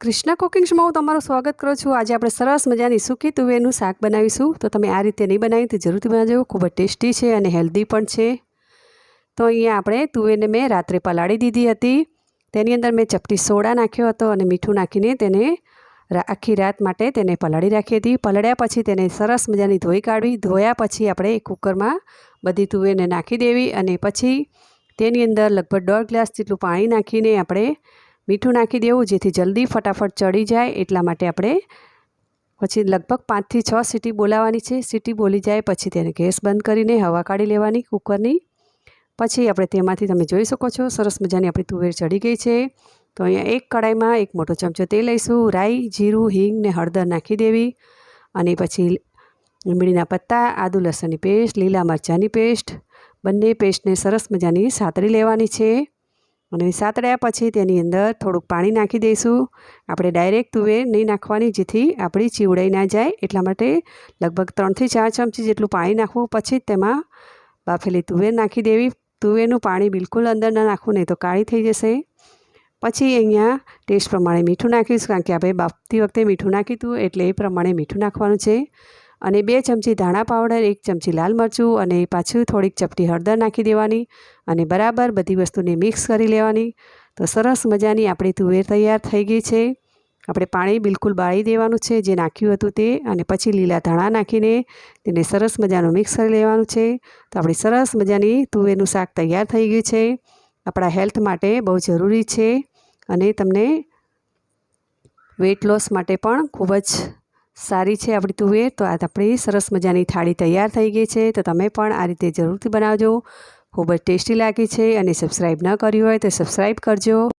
Krishna cooking શોમાં હું તમારું સ્વાગત કરું છું. આજે આપણે સરસ મજાની સૂકી તુવેરનું શાક બનાવીશું. તો તમે આ રીતે નહીં બનાવી, તો જરૂરથી બનાવજો. ખૂબ જ ટેસ્ટી છે અને હેલ્ધી પણ છે. તો અહીંયા આપણે તુવેરને મેં રાત્રે પલાળી દીધી હતી. તેની અંદર મેં ચપટી સોડા નાખ્યો હતો અને મીઠું નાખીને તેને આખી રાત માટે તેને પલાળી રાખી હતી. પલળ્યા પછી તેને સરસ મજાની ધોઈ કાઢવી ધોયા પછી આપણે કુકરમાં બધી તુવેરને નાખી દેવી અને પછી તેની અંદર લગભગ દોઢ ગ્લાસ જેટલું પાણી નાખીને આપણે મીઠું નાખી દેવું, જેથી જલ્દી ફટાફટ ચડી જાય. એટલા માટે આપણે પછી લગભગ પાંચથી છ સીટી બોલાવવાની છે. સીટી બોલી જાય પછી તેને ગેસ બંધ કરીને હવા કાઢી લેવાની કુકરની. પછી આપણે તેમાંથી તમે જોઈ શકો છો, સરસ મજાની આપણી તુવેર ચડી ગઈ છે. તો અહીંયા એક કડાઈમાં એક મોટો ચમચો તેલ લઈશું, રાઈ, જીરું, હિંગ ને હળદર નાખી દેવી. અને પછી લીમડીના પત્તા, આદુ લસણની પેસ્ટ, લીલા મરચાંની પેસ્ટ. બંને પેસ્ટને સરસ મજાની સાતરી લેવાની છે. અને સાતડ્યા પછી તેની અંદર થોડુંક પાણી નાખી દઈશું. આપણે ડાયરેક્ટ તુવેર નહીં નાખવાની, જેથી આપણી ચીવડાઈ ના જાય. એટલા માટે લગભગ ત્રણથી ચાર ચમચી જેટલું પાણી નાખવું, પછી તેમાં બાફેલી તુવેર નાખી દેવી. તુવેરનું પાણી બિલકુલ અંદર ન નાખવું, નહીં તો કાળી થઈ જશે. પછી અહીંયા ટેસ્ટ પ્રમાણે મીઠું નાખીશું, કારણ કે આપણે બાફતી વખતે મીઠું નાખ્યું હતું એટલે એ પ્રમાણે મીઠું નાખવાનું છે. અને બે ચમચી ધાણા પાવડર, એક ચમચી લાલ મરચું અને પાછું થોડીક ચપટી હળદર નાખી દેવાની અને બરાબર બધી વસ્તુને મિક્સ કરી લેવાની. તો સરસ મજાની આપણી તુવેર તૈયાર થઈ ગઈ છે. આપણે પાણી બિલકુલ બાળી દેવાનું છે, જે નાખ્યું હતું તે, અને પછી લીલા ધાણા નાખીને તેને સરસ મજાનું મિક્સ કરી લેવાનું છે. તો આપણી સરસ મજાની તુવેરનું શાક તૈયાર થઈ ગયું છે. આપણા હેલ્થ માટે બહુ જરૂરી છે અને તમને વેટ લોસ માટે પણ ખૂબ જ સારી છે આપણી તુવેર, તો આ આપણી સરસ મજાની થાળી તૈયાર થઈ ગઈ છે. તો તમે પણ આ રીતે જરૂરથી બનાવજો. ખૂબ જ ટેસ્ટી લાગી છે અને સબસ્ક્રાઈબ ન કર્યું હોય તો સબસ્ક્રાઈબ કરજો.